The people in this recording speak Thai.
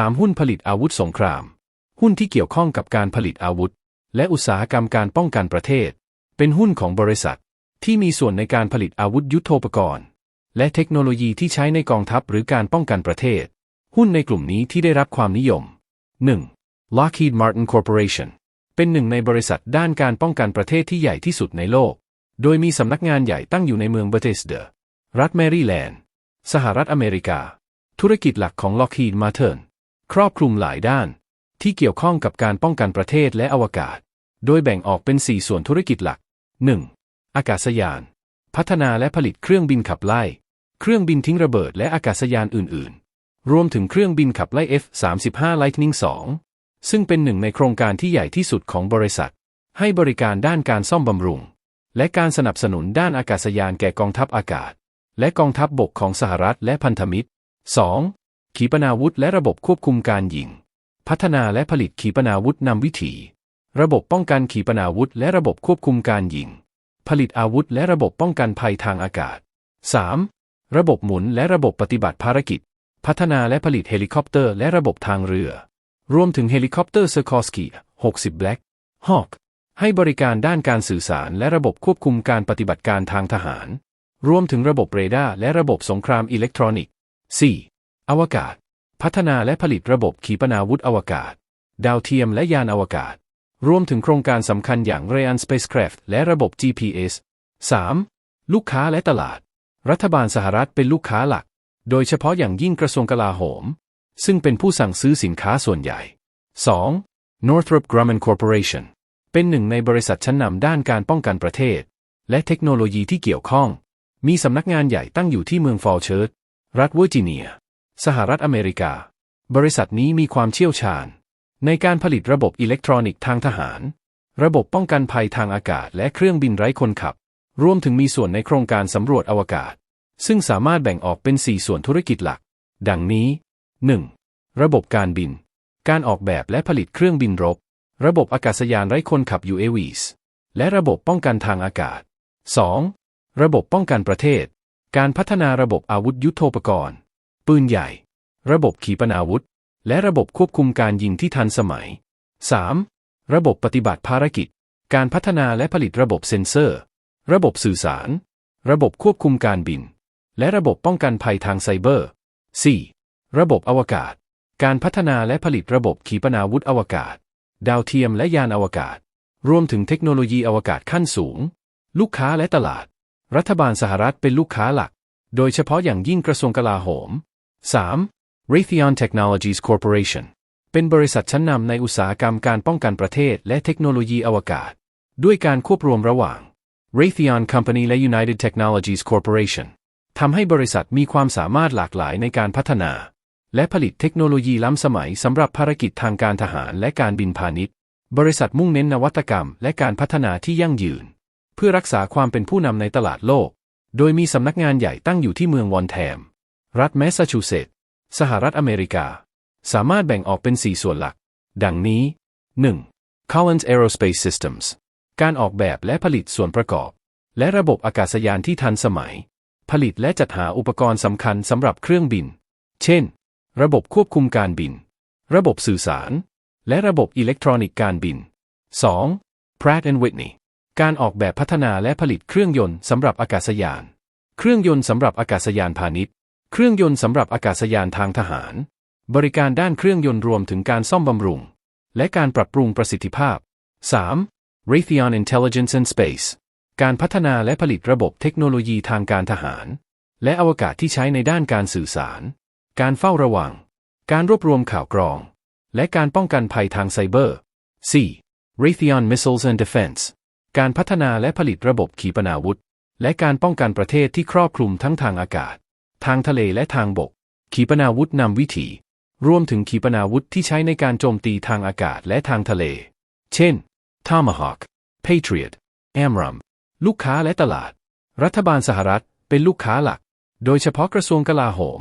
3. หุ้นผลิตอาวุธสงคราม หุ้นที่เกี่ยวข้องกับการผลิตอาวุธ และอุตสาหกรรมการป้องกันประเทศ เป็นหุ้นของบริษัท ที่มีส่วนในการผลิตอาวุธยุโทโธปกรณ์ และเทคโนโลยีที่ใช้ในกองทัพหรือการป้องกันประเทศ หุ้นในกลุ่มนี้ที่ได้รับความนิยม 1. Lockheed Martin Corporation เป็นหนึ่งในบริษัทด้านการป้องกันประเทศที่ใหญ่ที่สุดในโลก โดยมีสำนักงานใหญ่ตั้งอยู่ในเมืองเบเธสเดอร์รัฐแมริแลนด์ สหรัฐอเมริกา ธุรกิจหลักของ Lockheed Martin ครอบคลุมหลายด้าน ที่เกี่ยวข้องกับการป้องกันประเทศและอวกาศ โดยแบ่งออกเป็น 4 ส่วนธุรกิจหลัก 1. อากาศยาน พัฒนาและผลิตเครื่องบินขับไล่ เครื่องบินทิ้งระเบิดและอากาศยานอื่น ๆ รวมถึงเครื่องบินขับไล่ F-35 Lightning II ซึ่งเป็นหนึ่งในโครงการที่ใหญ่ที่สุดของบริษัท ให้บริการด้านการซ่อมบำรุง และการสนับสนุนด้านอากาศยานแก่กองทัพอากาศ และกองทัพบบกของสหรัฐและพันธมิตร 2. ขีปนาวุธและระบบควบคุมการยิง พัฒนาและผลิตขีปนาวุธนำวิถี ระบบป้องกันขีปนาวุธและระบบควบคุมการยิง ผลิตอาวุธและระบบป้องกันภัยทางอากาศ 3. ระบบหมุนและระบบปฏิบัติภารกิจ พัฒนาและผลิตเฮลิคอปเตอร์และระบบทางเรือ รวมถึงเฮลิคอปเตอร์เซอร์คอสกี60 Black Hawk ให้บริการด้านการสื่อสารและระบบควบคุมการปฏิบัติการทางทหาร รวมถึงระบบเรดาร์และระบบสงครามอิเล็กทรอนิกส์ 4. อวกาศ พัฒนาและผลิตระบบขีปนาวุธอวกาศ ดาวเทียมและยานอวกาศ รวมถึงโครงการสำคัญอย่าง Rayan Spacecraft และระบบ GPS 3. ลูกค้าและตลาด รัฐบาลสหรัฐเป็นลูกค้าหลัก โดยเฉพาะอย่างยิ่งกระทรวงกลาโหม ซึ่งเป็นผู้สั่งซื้อสินค้าส่วนใหญ่ 2. Northrop Grumman Corporation เป็นหนึ่งในบริษัทชั้นนำด้านการป้องกันประเทศ และเทคโนโลยีที่เกี่ยวข้อง มีสำนักงานใหญ่ตั้งอยู่ที่เมืองฟอลเชิร์ตรัฐเวอร์จิเนีย สหรัฐอเมริกา บริษัทนี้มีความเชี่ยวชาญ ในการผลิตระบบอิเล็กทรอนิกส์ทางทหาร ระบบป้องกันภัยทางอากาศและเครื่องบินไร้คนขับ รวมถึงมีส่วนในโครงการสำรวจอวกาศ ซึ่งสามารถแบ่งออกเป็น 4 ส่วนธุรกิจหลัก ดังนี้ 1. ระบบการบิน การออกแบบและผลิตเครื่องบินรบ ระบบอากาศยานไร้คนขับ UAVs และระบบป้องกันทางอากาศ 2. ระบบป้องกันประเทศ การพัฒนาระบบอาวุธยุโทโธปกรณ์ ปืนใหญ่ ระบบขีปนาวุธ และระบบควบคุมการยิงที่ทันสมัย 3. ระบบปฏิบัติภารกิจ การพัฒนาและผลิตระบบเซ็นเซอร์ ระบบสื่อสาร ระบบควบคุมการบิน และระบบป้องกันภัยทางไซเบอร์ 4. ระบบอวกาศ การพัฒนาและผลิตระบบขีปนาวุธอวกาศ ดาวเทียมและยานอวกาศ รวมถึงเทคโนโลยีอวกาศขั้นสูง ลูกค้าและตลาด รัฐบาลสหรัฐเป็นลูกค้าหลัก โดยเฉพาะอย่างยิ่งกระทรวงกลาโหม 3. Raytheon Technologies Corporation เป็นบริษัทชั้นนำในอุตสาหกรรมการป้องกันประเทศและเทคโนโลยีอวกาศ ด้วยการควบรวมระหว่าง Raytheon Company และ United Technologies Corporation ทำให้บริษัทมีความสามารถหลากหลายในการพัฒนา และผลิตเทคโนโลยีล้ำสมัยสำหรับภารกิจทางการทหารและการบินพาณิชย์ บริษัทมุ่งเน้นนวัตกรรมและการพัฒนาที่ยั่งยืน เพื่อรักษาความเป็นผู้นำในตลาดโลก โดยมีสำนักงานใหญ่ตั้งอยู่ที่เมืองวอนแทม รัฐแมสซาชูเซตส์สหรัฐอเมริกา สามารถแบ่งออกเป็น 4 ส่วนหลัก ดังนี้ 1. Collins Aerospace Systems การออกแบบและผลิตส่วนประกอบ และระบบอากาศยานที่ทันสมัย ผลิตและจัดหาอุปกรณ์สำคัญสำหรับเครื่องบิน เช่น ระบบควบคุมการบิน ระบบสื่อสาร และระบบอิเล็กทรอนิกส์การบิน 2. Pratt Whitney การออกแบบพัฒนาและผลิตเครื่องยนต์สำหรับอากาศยาน เครื่องยนต์สำหรับอากาศยานพาณิชย์ เครื่องยนต์สำหรับอากาศยานทางทหาร บริการด้านเครื่องยนต์รวมถึงการซ่อมบำรุง และการปรับปรุงประสิทธิภาพ 3. Raytheon Intelligence and Space การพัฒนาและผลิตระบบเทคโนโลยีทางการทหาร และอวกาศที่ใช้ในด้านการสื่อสาร การเฝ้าระวัง การรวบรวมข่าวกรอง และการป้องกันภัยทางไซเบอร์ 4. Raytheon Missiles and Defense การพัฒนาและผลิตระบบขีปนาวุธ และการป้องกันประเทศที่ครอบคลุมทั้งทางอากาศ ทางทะเลและทางบก ขีปนาวุธนำวิถี รวมถึงขีปนาวุธที่ใช้ในการโจมตีทางอากาศและทางทะเล เช่น Tomahawk Patriot AMRAAM ลูกค้าและตลาด รัฐบาลสหรัฐเป็นลูกค้าหลัก โดยเฉพาะกระทรวงกลาโหม